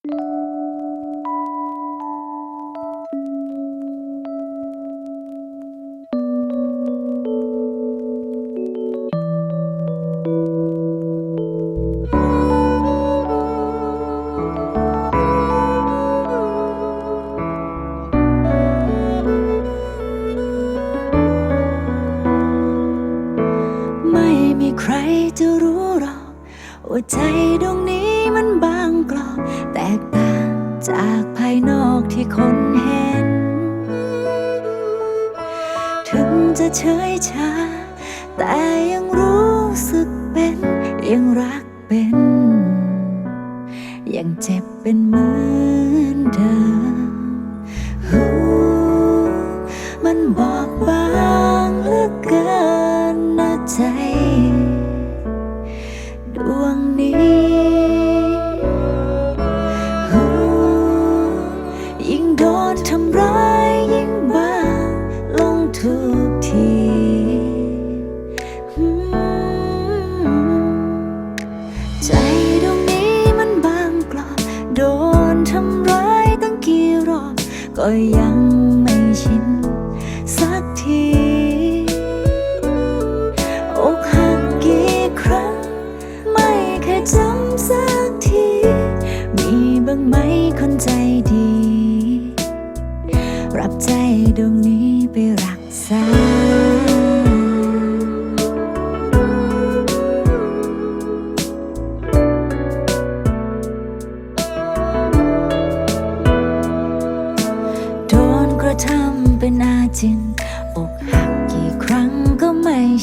ไม่มีใครจะรู้ ว่าใจดวงนี้มันบางกรอบแตกต่างจากภายนอกที่คนเห็น ถึงจะเฉยชา แต่ยังรู้สึกเป็น ยังรักเป็น ยังเจ็บเป็นเหมือนเดิม โดนทำร้ายตั้งกี่รอบ ก็ยังไม่ชินสักทีอกหักกี่ครั้ง ไม่เคยจำสักที มีบ้างไหมคนใจดี รับใจดวง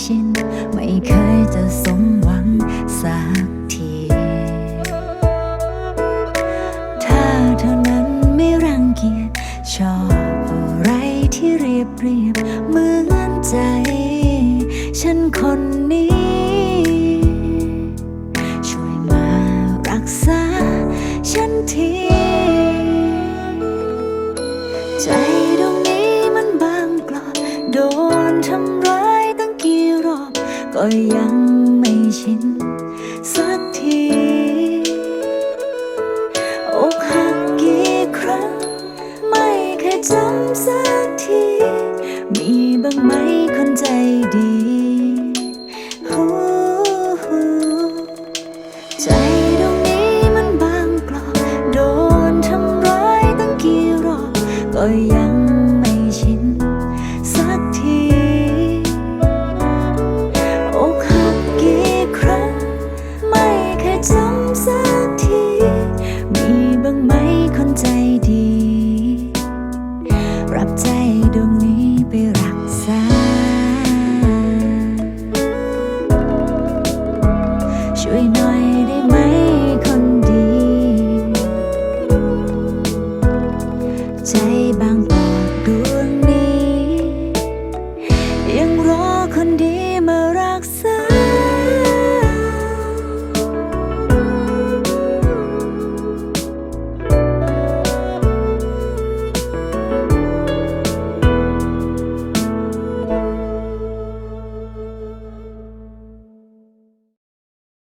ชิน ไม่เคยจะสมหวังสักที ถ้าเธอนั้นไม่รังเกียจชอบอะไรที่เรียบเรียบเหมือนใจ ฉันคนนี้ ช่วยมารักษาฉันทีใจดวงนี้มันบางกรอบโดนทำ ก็ยังไม่ชินสักทีอกหักกี่ครั้ง ไม่เคยจำสักที มีบ้างไหมคนใจดีฮู้ฮู้ใจดวงนี้มันบางกรอบโดนทำร้ายตั้งกี่รอบก็ยัง 在。